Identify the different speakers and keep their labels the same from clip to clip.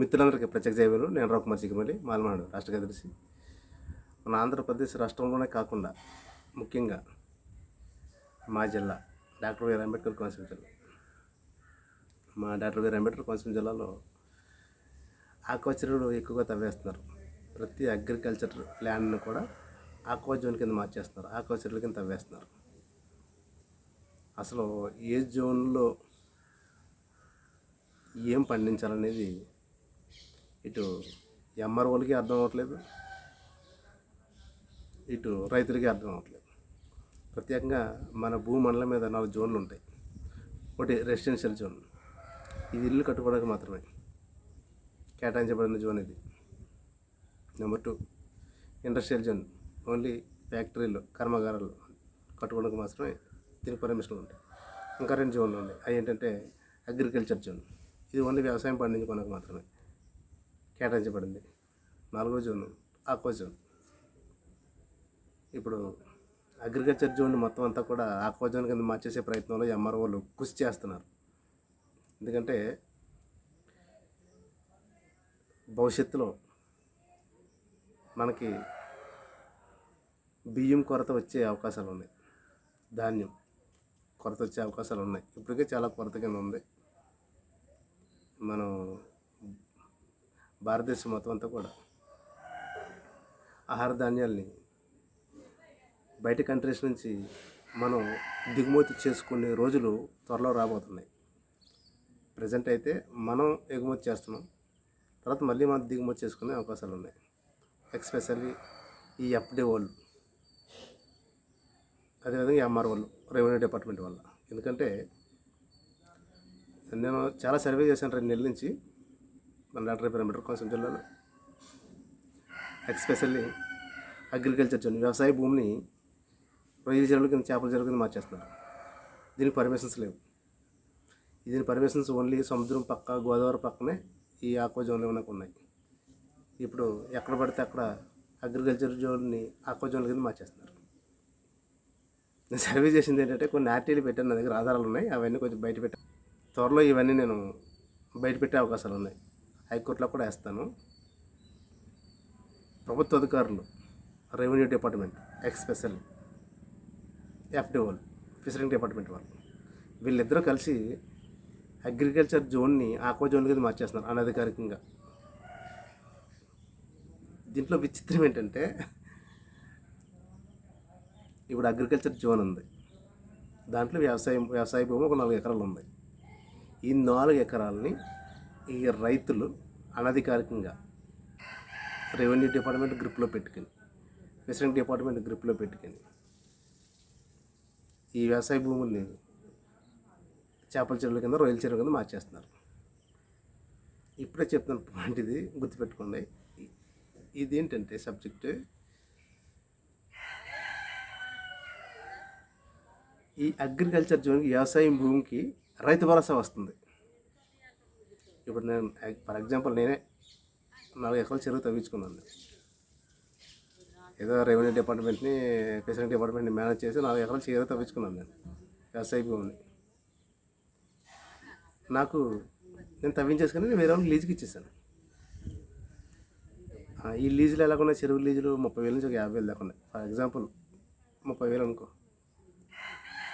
Speaker 1: మిత్రులందరికీ ప్రత్యేక జయవేలు నేను రవికుమార్ చిక్కమల్లి మాలమాడు రాష్ట్ర కార్యదర్శి. మన ఆంధ్రప్రదేశ్ రాష్ట్రంలోనే కాకుండా ముఖ్యంగా మా జిల్లా డాక్టర్ వీర్ అంబేద్కర్ కోనసీమ జిల్లా. మా డాక్టర్ వీర్ అంబేద్కర్ కోనసీమ జిల్లాలో ఆక్వాచరులు ఎక్కువగా తవ్వేస్తున్నారు. ప్రతి అగ్రికల్చర్ ల్యాండ్ను కూడా ఆక్వా జోన్ కింద మార్చేస్తున్నారు. ఆక్వాచరుల కింద తవ్వేస్తున్నారు. అసలు ఏ జోన్లో ఏం పండించాలనేది ఇటు ఎంఆర్ఓలకి అర్థం అవ్వట్లేదు. ఇటు రైతులకి అర్థం అవ్వట్లేదు. ప్రత్యేకంగా మన భూమండలం మీద నాలుగు జోన్లు ఉంటాయి. ఒకటి రెసిడెన్షియల్ జోన్. ఇది ఇల్లు కట్టుకోవడానికి మాత్రమే కేటాయించబడిన జోన్ ఇది. Number two industrial zone. Only ఫ్యాక్టరీలు కర్మాగారాలు కట్టుకోవడానికి మాత్రమే దీనికి పర్మిషన్లు ఉంటాయి. ఇంకా రెండు జోన్లు ఉన్నాయి అవి ఏంటంటే అగ్రికల్చర్ జోన్. ఇది ఓన్లీ వ్యవసాయం పండించుకోవడానికి మాత్రమే. కేటాయించబడింది. నాలుగో జోన్ ఆక్వా జోన్. ఇప్పుడు అగ్రికల్చర్ జోన్ మొత్తం అంతా కూడా ఆక్వా జోన్ కింద మార్చేసే ప్రయత్నంలో ఎంఆర్ఓలు కృషి చేస్తున్నారు. ఎందుకంటే భవిష్యత్తులో మనకి బియ్యం కొరత వచ్చే అవకాశాలు ఉన్నాయి. ధాన్యం కొరత వచ్చే అవకాశాలు ఉన్నాయి. ఇప్పటికే చాలా కొరత కింద ఉంది. మనం భారతదేశం మొత్తం అంతా కూడా. ఆహార ధాన్యాల్ని బయట కంట్రీస్ నుంచి మనం దిగుమతి చేసుకునే రోజులు త్వరలో రాబోతున్నాయి. ప్రజెంట్ అయితే మనం ఎగుమతి చేస్తున్నాం. తర్వాత మళ్ళీ మనం దిగుమతి చేసుకునే అవకాశాలు ఉన్నాయి. ఎక్స్పెషల్లీ ఈ ఎఫ్డి వాళ్ళు అదేవిధంగా ఎంఆర్ వాళ్ళు రెవెన్యూ డిపార్ట్మెంట్ వల్ల. ఎందుకంటే నేను చాలా సర్వే చేశాను రెండు నెలల నుంచి. మన లాటరీ పెరిమీటర్ కోనసీమ జిల్లాలో. ఎక్స్పెషల్లీ అగ్రికల్చర్ జోన్ వ్యవసాయ భూమిని రొయ్యల చెరువుల కింద చేపల చెరువుల కింద మార్చేస్తున్నారు. దీనికి పర్మిషన్స్ లేవు. దీని పర్మిషన్స్ ఓన్లీ సముద్రం పక్క గోదావరి పక్కనే ఈ ఆక్వా జోన్లు మనకు ఉన్నాయి. ఇప్పుడు ఎక్కడ పడితే అక్కడ అగ్రికల్చర్ జోన్ని ఆక్వా జోన్ల కింద మార్చేస్తున్నారు. నేను సర్వే చేసింది ఏంటంటే కొన్ని ఆర్టీలు పెట్టాను నా దగ్గర ఆధారాలు ఉన్నాయి అవన్నీ కొంచెం బయట పెట్టాను త్వరలో ఇవన్నీ నేను బయట పెట్టే అవకాశాలు ఉన్నాయి. హైకోర్టులో కూడా వేస్తాను. ప్రభుత్వ అధికారులు రెవెన్యూ డిపార్ట్మెంట్ ఎక్స్పెషల్ ఎఫ్డిఓల్ ఫిషరింగ్ డిపార్ట్మెంట్ వాళ్ళు. వీళ్ళిద్దరూ కలిసి అగ్రికల్చర్ జోన్ని ఆక్వా జోన్ కింద మార్చేస్తున్నారు అనధికారికంగా. దీంట్లో విచిత్రం ఏంటంటే ఇప్పుడు అగ్రికల్చర్ జోన్ ఉంది. దాంట్లో వ్యవసాయం వ్యవసాయ భూమి ఒక నాలుగు ఎకరాలు ఉంది. ఈ నాలుగు ఎకరాలని ఈ రైతులు అనధికారికంగా రెవెన్యూ డిపార్ట్మెంట్ గ్రిప్లో పెట్టుకుని ఫిషరింగ్ డిపార్ట్మెంట్ గ్రిప్లో పెట్టుకుని ఈ వ్యవసాయ భూముల్ని చేపల చెరువుల కింద రొయ్యల చెరువు కింద మార్చేస్తున్నారు. ఇప్పుడే చెప్తున్న పాయింట్ ఇది గుర్తుపెట్టుకోండి. ఇది ఇదేంటంటే సబ్జెక్టు? ఈ అగ్రికల్చర్ జోన్కి వ్యవసాయం భూమికి రైతు భరోసా వస్తుంది. ఇప్పుడు నేను ఫర్ ఎగ్జాంపుల్ నేనే నాలుగు ఎకరాల చెరువు తవ్వించుకున్నాను. ఏదో రెవెన్యూ డిపార్ట్మెంట్ని ఫిషరింగ్ డిపార్ట్మెంట్ని మేనేజ్ చేసి నాలుగు ఎకరాల చెరువు తవ్వించుకున్నాను నేను ఎస్ఐపి ఉంది నాకు నేను తవ్వించేసుకుని నేను వేరే వాళ్ళకి లీజుకి ఇచ్చేసాను. ఈ లీజులు ఎలా ఉన్నాయి చెరువు లీజులు ముప్పై వేల నుంచి ఒక యాభై వేలు దాకా ఉన్నాయి. ఫర్ ఎగ్జాంపుల్ ముప్పై వేలు అనుకో.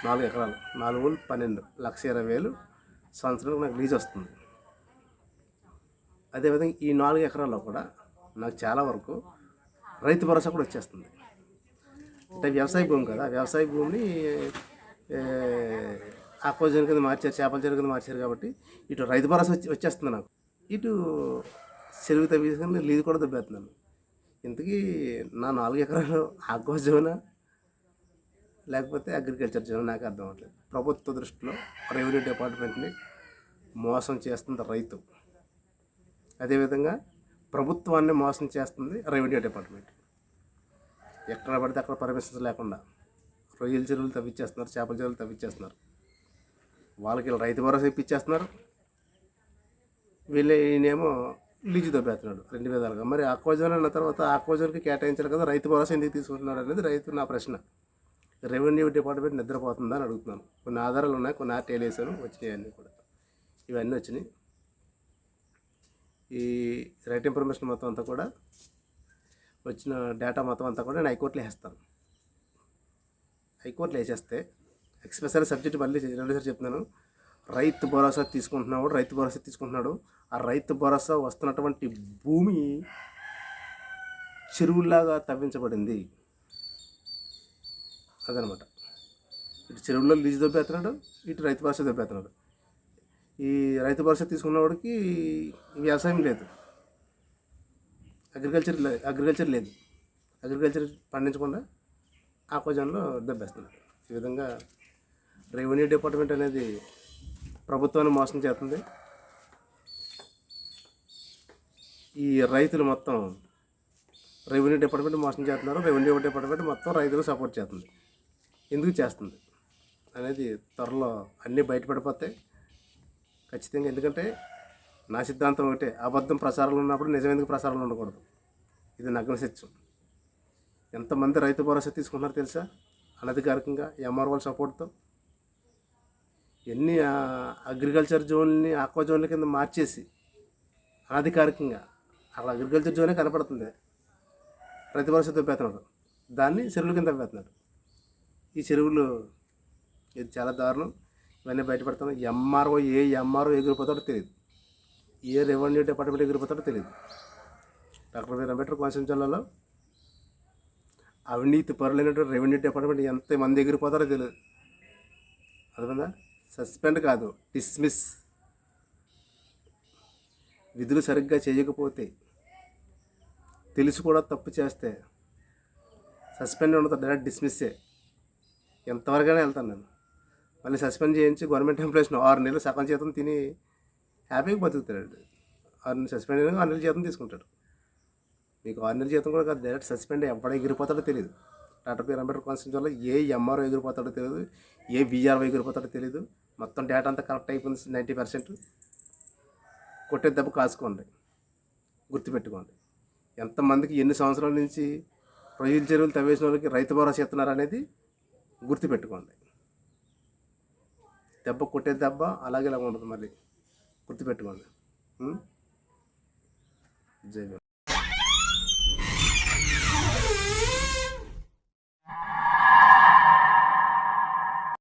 Speaker 1: నాలుగు ఎకరాలు. నాలుగు వేలు పన్నెండు. లక్ష ఇరవై వేలు సంవత్సరానికి నాకు లీజ్ వస్తుంది. అదేవిధంగా ఈ నాలుగు ఎకరాల్లో కూడా నాకు చాలా వరకు రైతు భరోసా కూడా వచ్చేస్తుంది. అంటే వ్యవసాయ భూమి కదా వ్యవసాయ భూమిని ఏ, ఆక్వజన్ కింద మార్చారు చేపల చెరువు కింద మార్చారు కాబట్టి ఇటు రైతు భరోసా వచ్చి వచ్చేస్తుంది నాకు. ఇటు చెరువు తవ్వేసుకుని లీజు కూడా దెబ్బేస్తున్నాను. ఇంతకీ నా నాలుగు ఎకరాలు ఆక్వజోనా లేకపోతే అగ్రికల్చర్ జోన్? నాకు అర్థం అవ్వట్లేదు. ప్రభుత్వ దృష్టిలో రెవెన్యూ డిపార్ట్మెంట్ని మోసం చేస్తుంది రైతు. అదేవిధంగా ప్రభుత్వాన్ని మోసం చేస్తుంది రెవెన్యూ డిపార్ట్మెంట్. ఎక్కడ పడితే అక్కడ పర్మిషన్స్ లేకుండా రొయ్యల చెరువులు తవ్విచ్చేస్తున్నారు చేపల చెరువులు తవ్విచ్చేస్తున్నారు. వాళ్ళకి రైతు భరోసా ఇప్పించేస్తున్నారు వీళ్ళు ఈయనేమో లీజు దొబ్బేస్తున్నాడు రెండు విధాలుగా. మరి ఆక్వాజోన్ అన్న తర్వాత ఆక్వాజోన్కి కేటాయించారు కదా రైతు భరోసా ఎందుకు తీసుకుంటున్నాడు అనేది రైతు నా ప్రశ్న. రెవెన్యూ డిపార్ట్మెంట్ నిద్రపోతుందా అని అడుగుతున్నాను. కొన్ని ఆధారాలు ఉన్నాయి కొన్ని ఆర్టీఐలు వేసాను వచ్చినాయి అన్నీ కూడా. ఇవన్నీ వచ్చినాయి. ఈ రైట్ ఇన్ఫర్మేషన్ మొత్తం అంతా కూడా వచ్చిన డేటా మొత్తం అంతా కూడా నేను హైకోర్టులో వేస్తాను. హైకోర్టులో వేసేస్తే ఎక్స్పెషల్ సబ్జెక్ట్ మళ్ళీ రెండోసారి చెప్తున్నాను. రైతు భరోసా తీసుకుంటున్నాడు రైతు భరోసా తీసుకుంటున్నాడు. ఆ రైతు భరోసా వస్తున్నటువంటి భూమి చెరువుల్లాగా తవ్వించబడింది. అదనమాట. ఇటు చెరువుల్లో లీజు దొబ్బేస్తున్నాడు ఇటు రైతు భరోసా దొబ్బేస్తున్నాడు ఈ రైతు భరోసా తీసుకున్నవాడికి వ్యవసాయం లేదు. అగ్రికల్చర్ అగ్రికల్చర్ లేదు. అగ్రికల్చర్ పండించకుండా ఆక్వజన్లో దెబ్బేస్తున్నారు. ఈ విధంగా రెవెన్యూ డిపార్ట్మెంట్ అనేది ప్రభుత్వాన్ని మోసం చేస్తుంది. ఈ రైతులు మొత్తం రెవెన్యూ డిపార్ట్మెంట్ మోసం చేస్తున్నారు. రెవెన్యూ డిపార్ట్మెంట్ మొత్తం రైతులు సపోర్ట్ చేస్తుంది. ఎందుకు చేస్తుంది అనేది త్వరలో అన్నీ బయటపడిపోతాయి. ఖచ్చితంగా. ఎందుకంటే నా సిద్ధాంతం ఒకటే అబద్ధం ప్రసారాలు ఉన్నప్పుడు నిజం ఎందుకు ప్రసారాలు ఉండకూడదు. ఇది నగ్న సత్యం. ఎంతమంది రైతు భరోసా తీసుకున్నారో తెలుసా? అనధికారికంగా ఎంఆర్ఓల సపోర్ట్తో. ఎన్ని అగ్రికల్చర్ జోన్ని ఆక్వా జోన్ల కింద మార్చేసి అనధికారికంగా అక్కడ అగ్రికల్చర్ జోనే కనపడుతుంది. రైతు భరోసా దొబ్బేస్తున్నాడు దాన్ని చెరువుల కింద దొబ్బేస్తున్నాడు ఈ చెరువులు ఇది చాలా దారుణం. ఇవన్నీ బయటపడతాను. ఎంఆర్ఓ ఏ ఎంఆర్ఓ ఎగిరిపోతాడో తెలియదు ఏ రెవెన్యూ డిపార్ట్మెంట్ ఎగిరిపోతాడో తెలియదు డాక్టర్ బిఆర్ అంబేద్కర్ కోనసీమ జిల్లాలో అవినీతి పరులైనటువంటి రెవెన్యూ డిపార్ట్మెంట్ ఎంతమంది ఎగిరిపోతారో తెలియదు అర్థమైందా? సస్పెండ్ కాదు డిస్మిస్. విధులు సరిగ్గా చేయకపోతే తెలిసి కూడా తప్పు చేస్తే సస్పెండ్ ఉండదు డైరెక్ట్ డిస్మిస్సే. ఎంతవరకైనా వెళ్తాను నేను. మళ్ళీ సస్పెండ్ చేయించి గవర్నమెంట్ ఎంప్లాయీస్ ఆరు నెలలు సగం జీతం తిని హ్యాపీగా బతుకుతాడు ఆరు నెలలు సస్పెండ్ అయినా ఆరు నెలల జీతం తీసుకుంటాడు. మీకు ఆరు నెలల జీతం కూడా కాదు డైరెక్ట్ సస్పెండ్ ఎవడ ఎగిరిపోతాడో తెలియదు డాక్టర్ బిఆర్ అంబేద్కర్ కాన్స్టిట్యూన్సీలో ఏ ఎంఆర్ఓ ఎగిరిపోతాడో తెలియదు ఏ బీఆర్ఓ ఎగిరిపోతాడో తెలియదు మొత్తం డేటా అంతా కరెక్ట్ అయిపోయింది నైంటీ పర్సెంట్ కొట్టే దెబ్బ కాసుకోండి. గుర్తుపెట్టుకోండి. ఎంతమందికి ఎన్ని సంవత్సరాల నుంచి రొయ్యల చెరువులు తవ్వేసిన వాళ్ళకి రైతు భరోసా ఇస్తున్నారు అనేది గుర్తుపెట్టుకోండి. దెబ్బ కొట్టే దెబ్బ అలాగే ఇలా ఉంటుంది మళ్ళీ. గుర్తుపెట్టుకోండి. జై